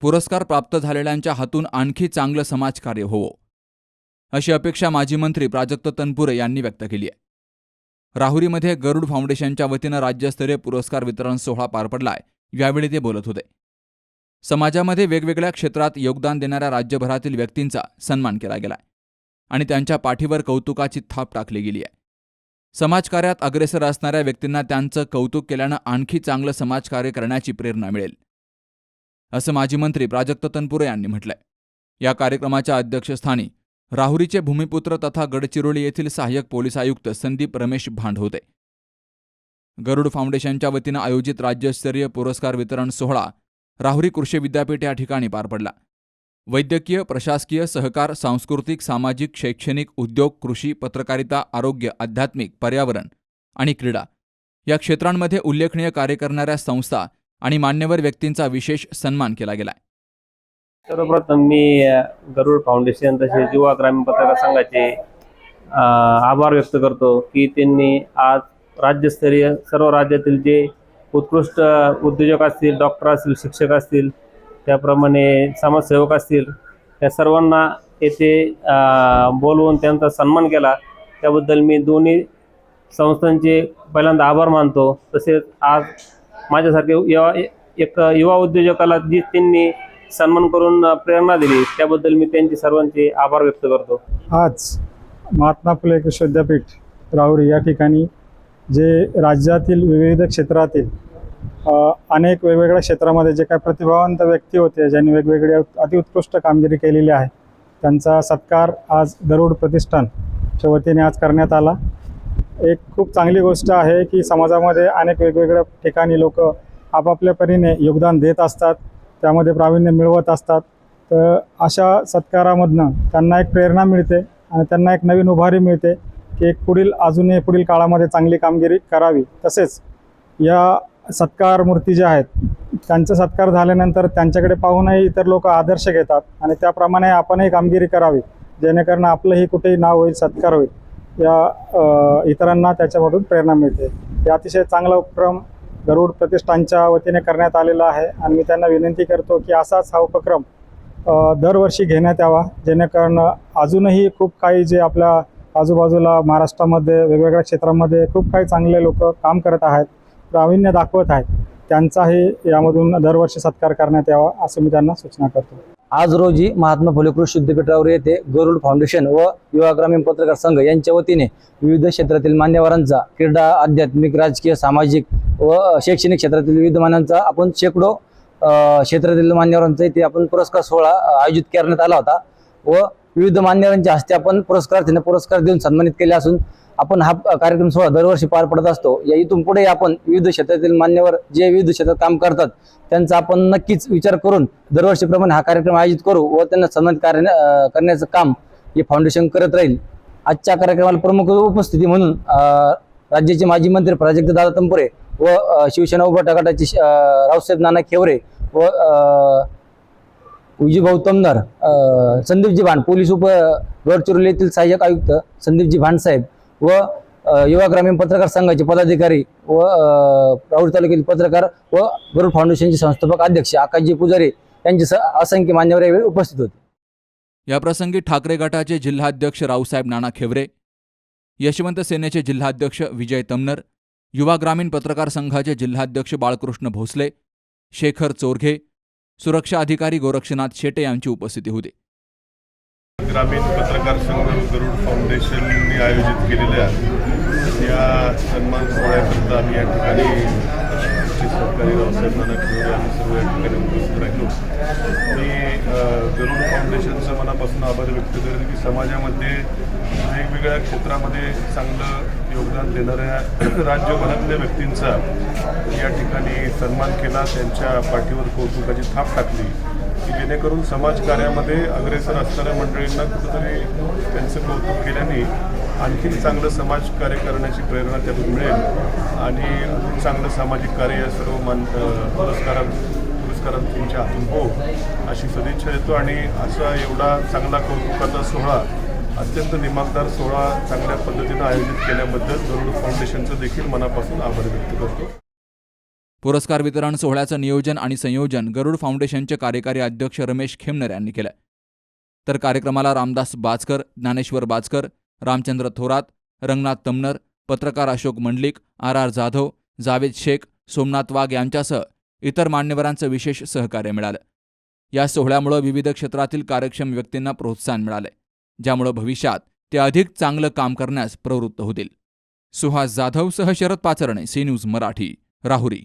पुरस्कार प्राप्त झालेल्यांच्या हातून आणखी चांगलं समाजकार्य होवो अशी अपेक्षा माजी मंत्री प्राजक्त तनपुरे यांनी व्यक्त केली आहे. राहुरीमध्ये गरुड फाउंडेशनच्या वतीनं राज्यस्तरीय पुरस्कार वितरण सोहळा पार पडलाय यावेळी ते बोलत होते. समाजामध्ये वेगवेगळ्या क्षेत्रात योगदान देणाऱ्या राज्यभरातील व्यक्तींचा सन्मान केला गेलाय आणि त्यांच्या पाठीवर कौतुकाची थाप टाकली गेली आहे. समाजकार्यात अग्रेसर असणाऱ्या व्यक्तींना त्यांचं कौतुक केल्यानं आणखी चांगलं समाजकार्य करण्याची प्रेरणा मिळेल. असं माजी मंत्री प्राजक्त तनपुरे यांनी म्हटलंय. या कार्यक्रमाच्या अध्यक्षस्थानी राहुरीचे भूमिपुत्र तथा गडचिरोली येथील सहाय्यक पोलीस आयुक्त संदीप रमेश भांड होते गरुड फाउंडेशनच्या वतीनं आयोजित राज्यस्तरीय पुरस्कार वितरण सोहळा राहुरी कृषी विद्यापीठ या ठिकाणी पार पडला. वैद्यकीय प्रशासकीय सहकार सांस्कृतिक सामाजिक शैक्षणिक उद्योग कृषी पत्रकारिता आरोग्य आध्यात्मिक पर्यावरण आणि क्रीडा या क्षेत्रांमध्ये उल्लेखनीय कार्य करणाऱ्या संस्था आणि मान्यवर व्यक्तींचा विशेष सन्मान केला गेलाय. सर्वप्रथम मी गरुड फाउंडेशन तसेच युवा ग्रामीण पत्रकार संघाचे आभार व्यक्त करतो की त्यांनी आज राज्यस्तरीय सर्व राज्यातील जे उत्कृष्ट उद्योजक असतील डॉक्टर असतील शिक्षक असतील त्याप्रमाणे समाजसेवक असतील त्या सर्वांना येथे बोलवून त्यांचा सन्मान केला. त्याबद्दल मी दोन्ही संस्थांचे पहिल्यांदा आभार मानतो. तसेच आज माझ्यासारखे युवा एक युवा उद्योजकाला जी त्यांनी सन्मान करून प्रेरणा दिली त्याबद्दल मी त्यांचे सर्वांचे आभार व्यक्त करतो. आज महात्मा फुले कृषी विद्यापीठ राहुरी या ठिकाणी जे राज्यातील विविध क्षेत्रातील अनेक वेगवेगळ्या क्षेत्रामध्ये जे काही प्रतिभावंत व्यक्ती होते ज्यांनी वेगवेगळ्या अतिउत्कृष्ट कामगिरी केलेली आहे त्यांचा सत्कार आज गरुड प्रतिष्ठानच्या वतीने आज करण्यात आला. एक खूप चांगली गोष्ट आहे की समाजामध्ये अनेक वेगवेगळ्या ठिकाणी लोक आपापल्या परीने योगदान देत असतात त्यामध्ये प्रावीण्य मिळवत असतात. तर अशा सत्कारामधनं त्यांना एक प्रेरणा मिळते आणि त्यांना एक नवीन उभारी मिळते की एक पुढील अजूनही पुढील काळामध्ये चांगली कामगिरी करावी. तसेच या सत्कार मूर्ती ज्या आहेत त्यांचा सत्कार झाल्यानंतर त्यांच्याकडे पाहूनही इतर लोक आदर्श घेतात आणि त्याप्रमाणे आपणही कामगिरी करावी जेणेकरून आपलंही कुठेही नाव होईल सत्कार होईल. या इतरांना त्याच्यामधून प्रेरणा मिळते. हे अतिशय चांगला उपक्रम गरुड प्रतिष्ठानच्या वतीने करण्यात आलेला आहे आणि मी त्यांना विनंती करतो की असाच हा उपक्रम दरवर्षी घेण्यात यावा जेणेकरून अजूनही खूप काही जे आपल्या आजूबाजूला महाराष्ट्रामध्ये वेगवेगळ्या क्षेत्रामध्ये खूप काही चांगले लोक काम करत आहेत प्रावीण्य दाखवत आहेत त्यांचाही यामधून दरवर्षी सत्कार करण्यात यावा असं मी त्यांना सूचना करतो. आज रोजी महात्मा फुले कृषी विद्यापीठावर येथे गरुड फाउंडेशन व युवा ग्रामीण पत्रकार संघ यांच्या वतीने विविध क्षेत्रातील मान्यवरांचा क्रीडा आध्यात्मिक राजकीय सामाजिक व शैक्षणिक क्षेत्रातील विविध मान्यांचा आपण शेकडो क्षेत्रातील मान्यवरांचा इथे आपण पुरस्कार सोहळा आयोजित करण्यात आला होता व विविध मान्यवरांच्या हस्ते आपण पुरस्कारार्थींना पुरस्कार देऊन सन्मानित केले असून आपण हा कार्यक्रम सोहळा दरवर्षी पार पडत असतो. या इथून पुढे आपण विविध क्षेत्रातील मान्यवर जे विविध क्षेत्रात काम करतात त्यांचा आपण नक्कीच विचार करून दरवर्षीप्रमाणे हा कार्यक्रम आयोजित करू व त्यांना सन्मानित कार्य करण्याचं काम हे फाउंडेशन करत राहील. आजच्या कार्यक्रमाला प्रमुख उपस्थिती म्हणून राज्याचे माजी मंत्री प्राजक्त दादा तंपुरे व शिवसेना उभाटा गटाचे रावसाहेब नाना खेवरे व अं, तमदार संदीपजी भांड पोलीस उप गडचिरोली येथील सहाय्यक आयुक्त संदीपजी भानसाहेब व युवा ग्रामीण पत्रकार संघाचे पदाधिकारी व राऊर तालुक्यातील पत्रकार व गरुड फाउंडेशनचे संस्थापक अध्यक्ष आकाशजी पुजारी यांचे स- असंख्य मान्यवर यावेळी उपस्थित होते. याप्रसंगी ठाकरे गटाचे जिल्हाध्यक्ष रावसाहेब नाना खेवरे यशवंत सेनेचे जिल्हाध्यक्ष विजय तमनर युवा ग्रामीण पत्रकार संघाचे जिल्हाध्यक्ष बाळकृष्ण भोसले शेखर चोरघे सुरक्षा अधिकारी गोरक्षनाथ शेटे यांची उपस्थिती होती. ग्रामीण पत्रकार संघ गरुड फाउंडेशनने आयोजित केलेल्या या सन्मान सोहळ्याकरता आम्ही या ठिकाणी सरकारी रावसाहेब नाना आम्ही सर्व या ठिकाणी उपस्थित राहिलो. मी गरुड फाउंडेशनचं मनापासून आभार व्यक्त करेन की समाजामध्ये वेगवेगळ्या क्षेत्रामध्ये चांगलं योगदान देणाऱ्या राज्यभरातल्या व्यक्तींचा या ठिकाणी सन्मान केला त्यांच्या पाठीवर कौतुकाची थाप टाकली. जेणेकरून समाजकार्यामध्ये अग्रेसर असणाऱ्या मंडळींना कुठंतरी त्यांचं कौतुक केल्याने आणखीन चांगलं समाजकार्य करण्याची प्रेरणा त्यातून मिळेल. आणि अजून चांगलं सामाजिक कार्य या सर्व मान पुरस्कारां पुरस्कारां हातून हो अशी सदिच्छा देतो. आणि असा एवढा चांगला कौतुकाचा सोहळा अत्यंत दिमागदार सोहळा चांगल्या पद्धतीनं आयोजित केल्याबद्दल गरुड फाउंडेशनचं देखील मनापासून आभार व्यक्त करतो. पुरस्कार वितरण सोहळ्याचं नियोजन आणि संयोजन गरुड फाउंडेशनचे कार्यकारी अध्यक्ष रमेश खेमनर यांनी केलं. तर कार्यक्रमाला रामदास बाचकर ज्ञानेश्वर बाचकर रामचंद्र थोरात रंगनाथ तमनर पत्रकार अशोक मंडलिक आर आर जाधव जावेद शेख सोमनाथ वाघ यांच्यासह इतर मान्यवरांचं विशेष सहकार्य मिळालं. या सोहळ्यामुळं विविध क्षेत्रातील कार्यक्षम व्यक्तींना प्रोत्साहन मिळालंय ज्यामुळं भविष्यात ते अधिक चांगलं काम करण्यास प्रवृत्त होतील. सुहास जाधव सह शरद पाचरणे सी न्यूज मराठी राहुरी.